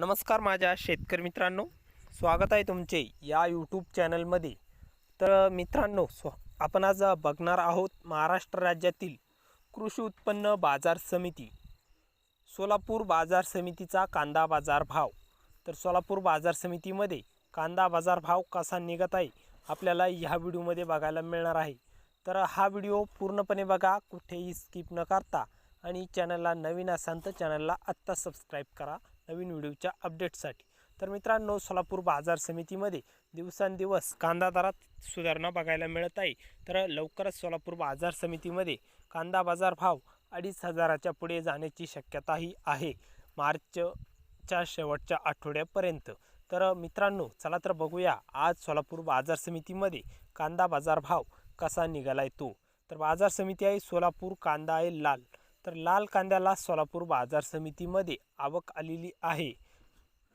नमस्कार माझ्या शेतकरी मित्रांनो. स्वागत आहे तुमचे या यूट्यूब चॅनलमध्ये तर मित्रांनो स्व आपण आज बघणार आहोत महाराष्ट्र राज्यातील कृषी उत्पन्न बाजार समिती. सोलापूर बाजार समितीचा कांदा बाजार भाव. तर सोलापूर बाजार समितीमध्ये कांदा बाजार भाव कसा निघत आहे आपल्याला ह्या व्हिडिओमध्ये बघायला मिळणार आहे. तर हा व्हिडिओ पूर्णपणे बघा कुठेही स्किप न करता. आणि चॅनलला नवीन असाल तर चॅनलला आत्ता सबस्क्राईब करा. नवीन व्हिडिओच्या अपडेटसाठी. तर मित्रांनो सोलापूर बाजार समितीमध्ये दिवसांदिवस कांदा दरात सुधारणा बघायला मिळत आहे. तर लवकरच सोलापूर बाजार समितीमध्ये कांदा बाजार भाव अडीच हजाराच्या पुढे जाण्याची शक्यताही आहे. मार्चच्या शेवटच्या आठवड्यापर्यंत. तर मित्रांनो चला तर बघूया आज सोलापूर बाजार समितीमध्ये कांदा बाजार भाव कसा निघाला आहे तो. तर बाजार समिती आहे सोलापूर कांदा आहे लाल. तर लाल कांद्याला सोलापूर बाजार समितीमध्ये आवक आलेली आहे.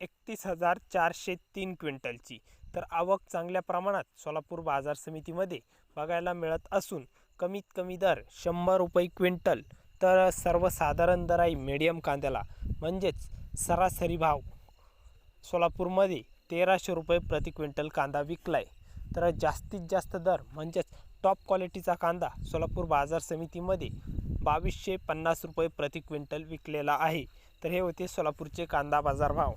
एकतीस हजार चारशे तीन क्विंटलची. तर आवक चांगल्या प्रमाणात सोलापूर बाजार समितीमध्ये बघायला मिळत असून कमीत कमी दर शंभर रुपये क्विंटल. तर सर्वसाधारण दर आहे मीडियम कांद्याला म्हणजेच सरासरी भाव सोलापूरमध्ये तेराशे रुपये प्रति क्विंटल कांदा विकलाय. तर जास्तीत जास्त दर म्हणजेच टॉप क्वालिटीचा कांदा सोलापूर बाजार समितीमध्ये बावीसशे पन्नास रुपये प्रति क्विंटल विकलेला आहे. तर हे होते सोलापूरचे कांदा बाजार भाव.